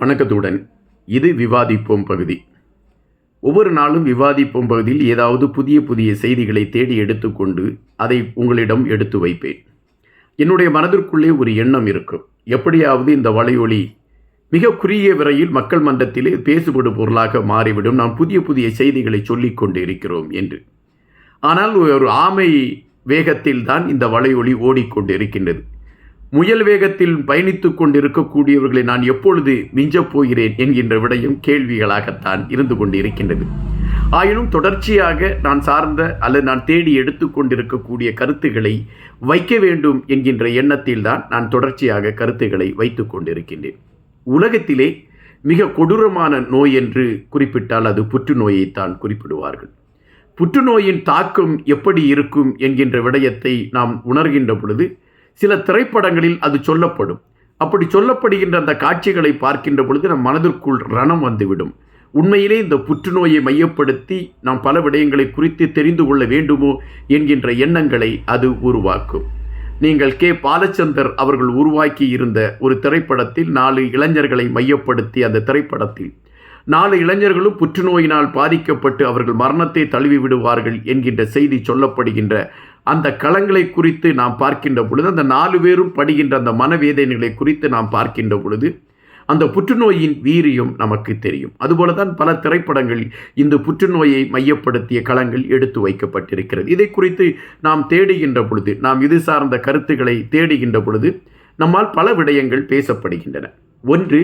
வணக்கத்துடன். இது விவாதிப்போம் பகுதி. ஒவ்வொரு நாளும் விவாதிப்போம் பகுதியில் ஏதாவது புதிய புதிய செய்திகளை தேடி எடுத்துக்கொண்டு அதை உங்களிடம் எடுத்து வைப்பேன். என்னுடைய மனதிற்குள்ளே ஒரு எண்ணம் இருக்கும். எப்படியாவது இந்த வலையொலி மிக குறுகிய விரையில் மக்கள் மன்றத்திலே பேசுபடும் பொருளாக மாறிவிடும். நாம் புதிய புதிய செய்திகளை சொல்லிக் கொண்டு இருக்கிறோம் என்று. ஆனால் ஒரு ஆமை வேகத்தில் தான் இந்த வலையொலி ஓடிக்கொண்டு இருக்கின்றது முயல் வேகத்தில் பயணித்துக் கொண்டிருக்கக்கூடியவர்களை நான் எப்பொழுது மிஞ்சப் போகிறேன் என்கின்ற விடயம் கேள்விகளாகத்தான் இருந்து கொண்டு இருக்கின்றது ஆயினும் தொடர்ச்சியாக நான் சார்ந்த அல்லது நான் தேடி எடுத்துக்கொண்டிருக்கக்கூடிய கருத்துக்களை வைக்க வேண்டும் என்கின்ற எண்ணத்தில் தான் நான் தொடர்ச்சியாக கருத்துக்களை வைத்துக் கொண்டிருக்கின்றேன். உலகத்திலே மிக கொடூரமான நோய் என்று குறிப்பிட்டால் அது புற்றுநோயைத்தான் குறிப்பிடுவார்கள். புற்றுநோயின் தாக்கம் எப்படி இருக்கும் என்கின்ற விடயத்தை நாம் உணர்கின்ற பொழுது சில திரைப்படங்களில் அது சொல்லப்படும். அப்படி சொல்லப்படுகின்ற அந்த காட்சிகளை பார்க்கின்ற பொழுது நம் மனதிற்குள் ரணம் வந்துவிடும். உண்மையிலே இந்த புற்றுநோயை மையப்படுத்தி நாம் பல விடயங்களை குறித்து தெரிந்து கொள்ள வேண்டுமோ என்கின்ற எண்ணங்களை அது உருவாக்கும். நீங்கள் கே. பாலச்சந்தர் அவர்கள் உருவாக்கி இருந்த ஒரு திரைப்படத்தில் நாலு இளைஞர்களை மையப்படுத்தி அந்த திரைப்படத்தில். நாலு இளைஞர்களும் புற்றுநோயினால் பாதிக்கப்பட்டு அவர்கள் மரணத்தை தழுவி விடுவார்கள் என்கின்ற செய்தி சொல்லப்படுகின்ற அந்த களங்களை குறித்து நாம் பார்க்கின்ற பொழுது அந்த நாலு பேரும் படுகின்ற அந்த மனவேதனைகளை குறித்து நாம் பார்க்கின்ற பொழுது அந்த புற்றுநோயின் வீரியம் நமக்கு தெரியும். அதுபோல தான் பல திரைப்படங்கள் இந்த புற்றுநோயை மையப்படுத்திய களங்கள் எடுத்து வைக்கப்பட்டிருக்கிறது. இதை குறித்து நாம் தேடுகின்ற பொழுது நாம் இது சார்ந்த கருத்துக்களை தேடுகின்ற பொழுது நம்மால் பல விடயங்கள் பேசப்படுகின்றன. ஒன்று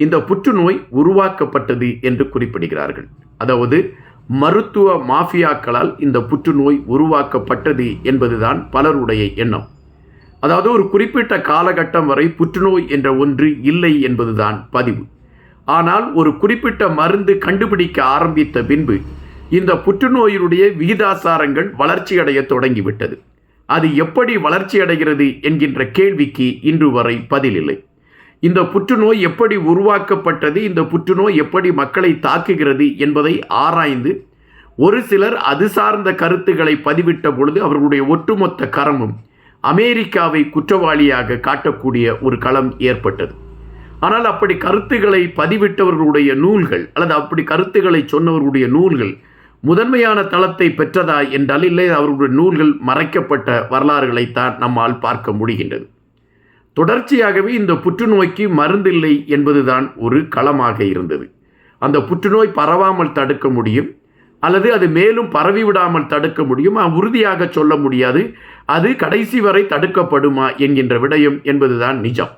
இந்த புற்றுநோய் உருவாக்கப்பட்டது என்று குறிப்பிடுகிறார்கள். அதாவது மருத்துவ மாஃபியாக்களால் இந்த புற்றுநோய் உருவாக்கப்பட்டது என்பதுதான் பலருடைய எண்ணம். அதாவது ஒரு குறிப்பிட்ட காலகட்டம் வரை புற்றுநோய் என்ற ஒன்று இல்லை என்பதுதான் பதிவு. ஆனால் ஒரு குறிப்பிட்ட மருந்து கண்டுபிடிக்க ஆரம்பித்த பின்பு இந்த புற்றுநோயினுடைய விகிதாசாரங்கள் வளர்ச்சியடைய தொடங்கிவிட்டது. அது எப்படி வளர்ச்சியடைகிறது என்கின்ற கேள்விக்கு இன்று வரை பதிலில்லை. இந்த புற்றுநோய் எப்படி உருவாக்கப்பட்டது இந்த புற்றுநோய் எப்படி மக்களை தாக்குகிறது என்பதை ஆராய்ந்து ஒரு சிலர் அது சார்ந்த கருத்துக்களை பதிவிட்ட பொழுது அவர்களுடைய ஒட்டுமொத்த கரமும் அமெரிக்காவை குற்றவாளியாக காட்டக்கூடிய ஒரு களம் ஏற்பட்டது. ஆனால் அப்படி கருத்துக்களை பதிவிட்டவர்களுடைய நூல்கள் அல்லது அப்படி கருத்துக்களை சொன்னவர்களுடைய நூல்கள் முதன்மையான தளத்தை பெற்றதா என்றால் இல்லை அவர்களுடைய நூல்கள் மறைக்கப்பட்ட வரலாறுகளைத்தான் நம்மால் பார்க்க முடிகின்றது. தொடர்ச்சியாகவே இந்த புற்றுநோய்க்கு மருந்தில்லை என்பதுதான் ஒரு களமாக இருந்தது. அந்த புற்றுநோய் பரவாமல் தடுக்க முடியும் அல்லது அது மேலும் பரவிவிடாமல் தடுக்க முடியும்? உறுதியாக சொல்ல முடியாது. அது கடைசி வரை தடுக்கப்படுமா என்கின்ற விடயம் என்பதுதான் நிஜம்.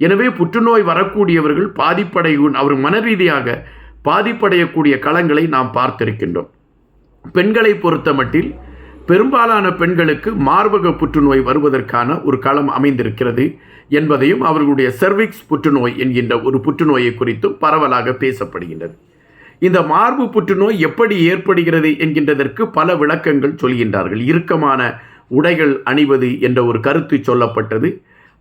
எனவே புற்றுநோய் வரக்கூடியவர்கள் பாதிப்படையும் அவர் மனரீதியாக பாதிப்படையக்கூடிய களங்களை நாம் பார்த்திருக்கின்றோம். பெண்களை பொறுத்த மட்டில் பெரும்பாலான பெண்களுக்கு மார்பக புற்றுநோய் வருவதற்கான ஒரு களம் அமைந்திருக்கிறது என்பதையும் அவர்களுடைய செர்விக்ஸ் புற்றுநோய் என்கின்ற ஒரு புற்றுநோயை குறித்தும் பரவலாக பேசப்படுகின்றது. இந்த மார்பு புற்றுநோய் எப்படி ஏற்படுகிறது என்கின்றதற்கு பல விளக்கங்கள் சொல்கின்றார்கள். இறுக்கமான உடைகள் அணிவது என்ற ஒரு கருத்து சொல்லப்பட்டது.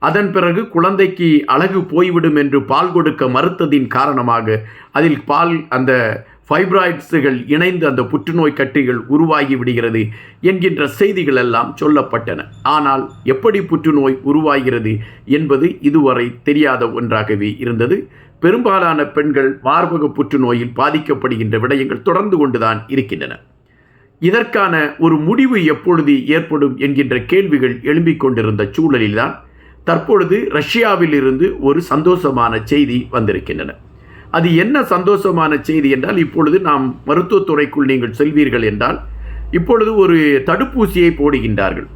அதன் பிறகு குழந்தைக்கு அழகு போய்விடும் என்று பால் கொடுக்க மறுத்ததின் காரணமாக அதில் பால் அந்த ஃபைப்ராய்ட்ஸுகள் இணைந்து அந்த புற்றுநோய் கட்டிகள் உருவாகி விடுகிறது என்கின்ற செய்திகள் எல்லாம் சொல்லப்பட்டன. ஆனால் எப்படி புற்றுநோய் உருவாகிறது என்பது இதுவரை தெரியாத ஒன்றாகவே இருந்தது. பெரும்பாலான பெண்கள் மார்பக புற்றுநோயில் பாதிக்கப்படுகின்ற விடயங்கள் தொடர்ந்து கொண்டுதான் இருக்கின்றன. இதற்கான ஒரு முடிவு எப்பொழுது ஏற்படும் என்கின்ற கேள்விகள் எழும்பிக் கொண்டிருந்த சூழலில்தான் தற்பொழுது ரஷ்யாவிலிருந்து ஒரு சந்தோஷமான செய்தி வந்திருக்கின்றன. அது என்ன சந்தோஷமான செய்தி என்றால் இப்பொழுது நாம் மருத்துவத்துறைக்குள் நீங்கள் செல்வீர்கள் என்றால் இப்பொழுது ஒரு தடுப்பூசியை போடுகின்றார்கள்.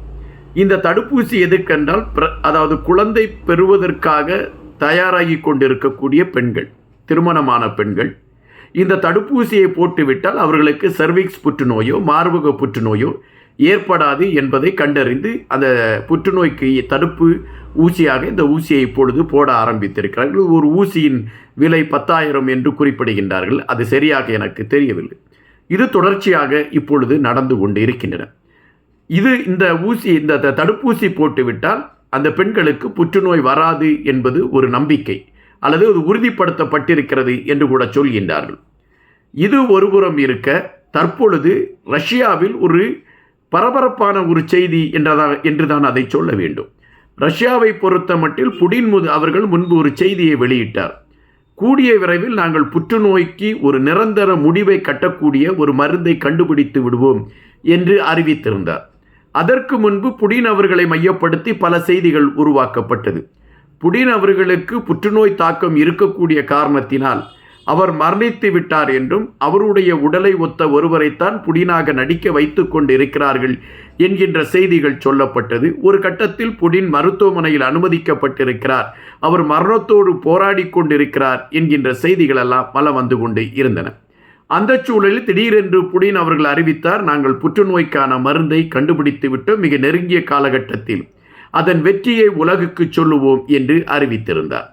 இந்த தடுப்பூசி எதுக்கென்றால் அதாவது குழந்தை பெறுவதற்காக தயாராகி கொண்டிருக்கக்கூடிய பெண்கள் திருமணமான பெண்கள். இந்த தடுப்பூசியை போட்டுவிட்டால் அவர்களுக்கு சர்விக்ஸ் புற்றுநோயோ மார்பக புற்றுநோயோ ஏற்படாது என்பதை கண்டறிந்து அந்த புற்றுநோய்க்கு தடுப்பு ஊசியாக இந்த ஊசியை இப்பொழுது போட ஆரம்பித்திருக்கிறார்கள். ஒரு ஊசியின் விலை பத்தாயிரம் என்று குறிப்பிடுகின்றார்கள். அது சரியாக எனக்கு தெரியவில்லை. இது தொடர்ச்சியாக இப்பொழுது நடந்து கொண்டு இருக்கின்றன இது இந்த ஊசி இந்த தடுப்பூசி போட்டுவிட்டால் அந்த பெண்களுக்கு புற்றுநோய் வராது என்பது ஒரு நம்பிக்கை அல்லது அது உறுதிப்படுத்தப்பட்டிருக்கிறது என்று கூட சொல்கின்றார்கள். இது ஒருபுறம் இருக்க தற்பொழுது ரஷ்யாவில் ஒரு பரபரப்பான ஒரு செய்தி என்றதாக என்றுதான் அதை சொல்ல வேண்டும். ரஷ்யாவை பொறுத்த மட்டில் புடின் முது அவர்கள் முன்பு ஒரு செய்தியை வெளியிட்டார். கூடிய விரைவில் நாங்கள் புற்றுநோய்க்கு ஒரு நிரந்தர முடிவை கட்டக்கூடிய ஒரு மருந்தை கண்டுபிடித்து விடுவோம் என்று அறிவித்திருந்தார். அதற்கு முன்பு புடின் அவர்களை மையப்படுத்தி பல செய்திகள் உருவாக்கப்பட்டது. புடின் அவர்களுக்கு புற்றுநோய் தாக்கம் இருக்கக்கூடிய காரணத்தினால் அவர் மரணித்து விட்டார் என்றும் அவருடைய உடலை ஒத்த ஒருவரைத்தான் புடினாக நடிக்க வைத்து கொண்டிருக்கிறார்கள் என்கின்ற செய்திகள் சொல்லப்பட்டது. ஒரு கட்டத்தில் புடின் மருத்துவமனையில் அனுமதிக்கப்பட்டிருக்கிறார். அவர் மரணத்தோடு போராடி கொண்டிருக்கிறார் என்கின்ற செய்திகள் எல்லாம் பல வந்து கொண்டு இருந்தன. அந்த சூழலில் திடீரென்று புடின் அவர்கள் அறிவித்தார் நாங்கள் புற்றுநோய்க்கான மருந்தை கண்டுபிடித்து விட்டோம் மிக நெருங்கிய காலகட்டத்தில். அதன் வெற்றியை உலகுக்கு சொல்லுவோம் என்று அறிவித்திருந்தார்.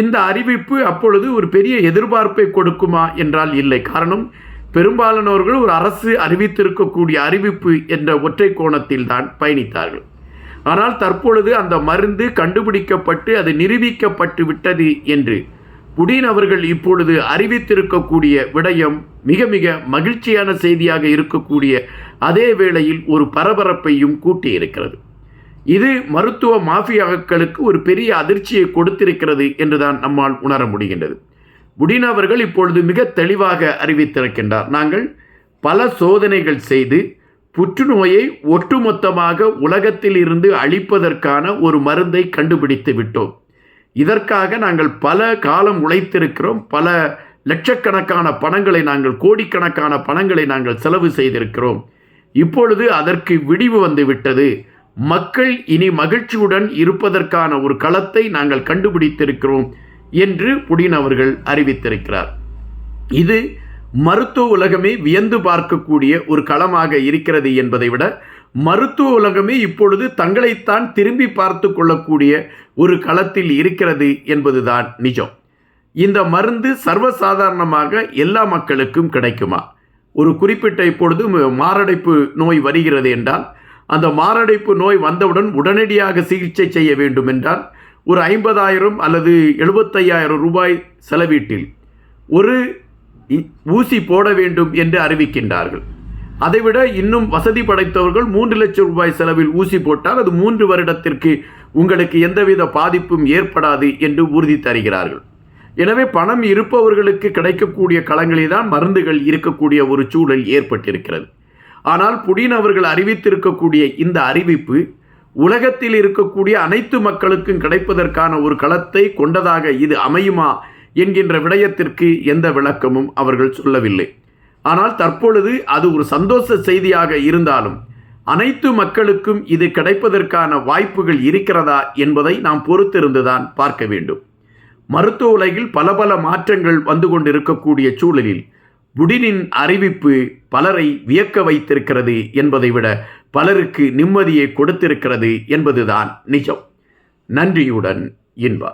இந்த அறிவிப்பு அப்பொழுது ஒரு பெரிய எதிர்பார்ப்பை கொடுக்குமா என்றால் இல்லை. காரணம் பெரும்பாலானவர்கள் ஒரு அரசு அறிவித்திருக்கக்கூடிய அறிவிப்பு என்ற ஒற்றை கோணத்தில் தான் பயணித்தார்கள். ஆனால் தற்பொழுது அந்த மருந்து கண்டுபிடிக்கப்பட்டு அது நிரூபிக்கப்பட்டு விட்டது என்று புடின் அவர்கள் இப்பொழுது அறிவித்திருக்கக்கூடிய விடயம் மிக மிக மகிழ்ச்சியான செய்தியாக இருக்கக்கூடிய அதே வேளையில் ஒரு பரபரப்பையும் கூட்டியிருக்கிறது. இது மருத்துவ மாஃபியாக்களுக்கு ஒரு பெரிய அதிர்ச்சியை கொடுத்திருக்கிறது என்றுதான் நம்மால் உணர முடிகின்றது. புடின் அவர்கள் இப்பொழுது மிக தெளிவாக அறிவித்திருக்கின்றார். நாங்கள் பல சோதனைகள் செய்து புற்றுநோயை ஒட்டுமொத்தமாக உலகத்தில் இருந்து அழிப்பதற்கான ஒரு மருந்தை கண்டுபிடித்து விட்டோம். இதற்காக நாங்கள் பல காலம் உழைத்திருக்கிறோம். பல லட்சக்கணக்கான பணங்களை நாங்கள் கோடிக்கணக்கான பணங்களை நாங்கள் செலவு செய்திருக்கிறோம். இப்பொழுது அதற்கு விடிவு வந்து விட்டது. மக்கள் இனி மகிழ்ச்சியுடன் இருப்பதற்கான ஒரு களத்தை நாங்கள் கண்டுபிடித்திருக்கிறோம் என்று புடின் அவர்கள் அறிவித்திருக்கிறார். இது மருத்துவ உலகமே வியந்து பார்க்கக்கூடிய ஒரு களமாக இருக்கிறது என்பதை விட மருத்துவ உலகமே இப்பொழுது தங்களைத்தான் திரும்பி பார்த்து கொள்ளக்கூடிய ஒரு களத்தில் இருக்கிறது என்பதுதான் நிஜம். இந்த மருந்து சர்வசாதாரணமாக எல்லா மக்களுக்கும் கிடைக்குமா? ஒரு குறிப்பிட்ட இப்பொழுது மாரடைப்பு நோய் வருகிறது என்றால் அந்த மாரடைப்பு நோய் வந்தவுடன் உடனடியாக சிகிச்சை செய்ய வேண்டும் என்றால் ஒரு ஐம்பதாயிரம் அல்லது எழுபத்தையாயிரம் ரூபாய் செலவீட்டில் ஒரு ஊசி போட வேண்டும் என்று அறிவிக்கின்றார்கள். அதைவிட இன்னும் வசதி படைத்தவர்கள் மூன்று லட்சம் ரூபாய் செலவில் ஊசி போட்டால் அது மூன்று வருடத்திற்கு உங்களுக்கு எந்தவித பாதிப்பும் ஏற்படாது என்று உறுதி தருகிறார்கள். எனவே பணம் இருப்பவர்களுக்கு கிடைக்கக்கூடிய களங்களில் தான் மருந்துகள் இருக்கக்கூடிய ஒரு சூழல் ஏற்பட்டிருக்கிறது. ஆனால் புடின் அவர்கள் அறிவித்திருக்கக்கூடிய இந்த அறிவிப்பு உலகத்தில் இருக்கக்கூடிய அனைத்து மக்களுக்கும் கிடைப்பதற்கான ஒரு களத்தை கொண்டதாக இது அமையுமா என்கின்ற விடயத்திற்கு எந்த விளக்கமும் அவர்கள் சொல்லவில்லை. ஆனால் தற்பொழுது அது ஒரு சந்தோஷ செய்தியாக இருந்தாலும் அனைத்து மக்களுக்கும் இது கிடைப்பதற்கான வாய்ப்புகள் இருக்கிறதா என்பதை நாம் பொறுத்திருந்துதான் பார்க்க வேண்டும். மருத்துவ உலகில் பல பல மாற்றங்கள் வந்து கொண்டிருக்கக்கூடிய சூழலில் புடினின் அறிவிப்பு பலரை வியக்க வைத்திருக்கிறது என்பதை விட பலருக்கு நிம்மதியை கொடுத்திருக்கிறது என்பதுதான் நிஜம். நன்றியுடன் இன்பா